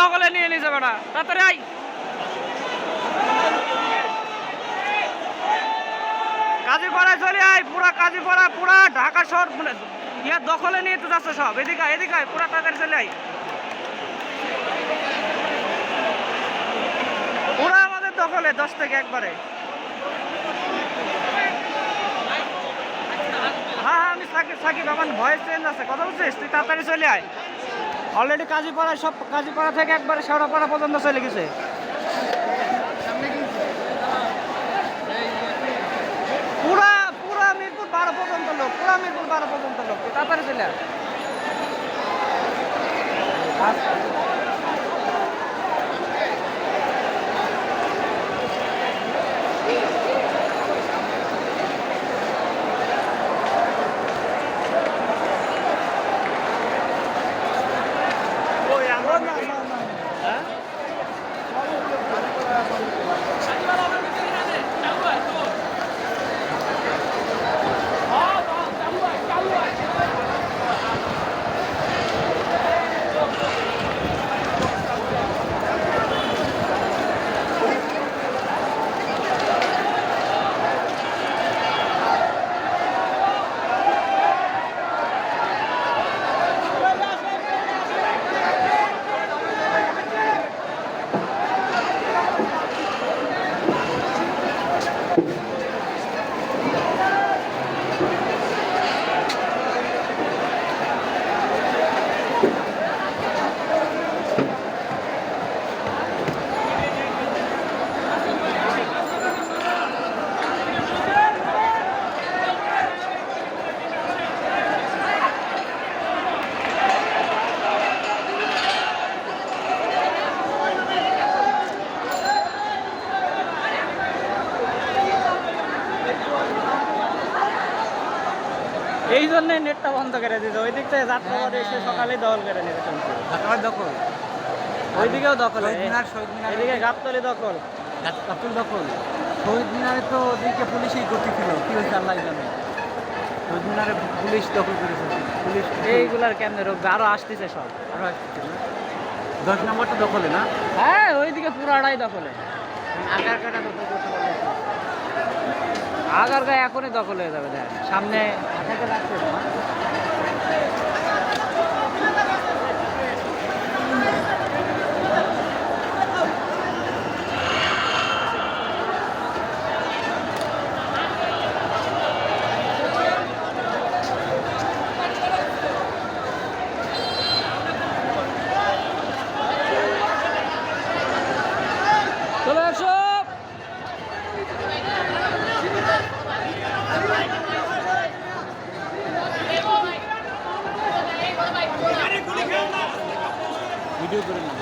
দখলে নিয়ে নিছে বেটা তাড়াতাড়ি আই কাজীপাড়ায় চলে আয়, পুরা কাজীপাড়া, পুরা ঢাকা শহর মানে ইয়া দখলে নিয়ে তো যাচ্ছে সব। এদিকে এদিকে পুরা তাড়াতাড়ি চলে আয়। পুরা আমাদের দখলে, দশ থেকে একবারে। হ্যাঁ হ্যাঁ আমি সাকিব সাকিব, আমার ভয়েস চেঞ্জ আছে। কথা বলছিস? তুই তাড়াতাড়ি চলে আয়। অলরেডি কাজীপাড়া সব, কাজীপাড়া থেকে একবারে শেওড়াপাড়া পর্যন্ত চলে গেছে। পুরা পুরা মিরপুর বারো পর্যন্ত লোক, পুরা মিরপুর বারো পর্যন্ত লোক, তাড়াতাড়ি চলে আয় ওই আমরা হ্যাঁ এই জন্য নেটটা বন্ধ করে দিতে ওই দিক থেকে যাত্রা করে এসে সকালে দখল করে নিতে শুনছি দখল? ওই দিকেও দখল এদিকে গাবতলি দখল। কাতুল দখল? শহীদ মিনারে তো ওদিকে পুলিশই গতি ছিল। কি হয়েছে আল্লাহ জানে? শহীদ মিনারে পুলিশ দখল করেছে। পুলিশ এইগুলার কেমনে রোগ? আরও আসতেছে সব। আরও আসছে না? দশ নম্বরটা দখলে না? হ্যাঁ ওইদিকে পুরাটাই দখলে। আগার কাটা দখল করতে পারবে আগার গায়ে এখনই দখল হয়ে যাবে দেখ। সামনে আগারটা রাখছে না চলে আসো ভিডিও করে না ভিডিও করে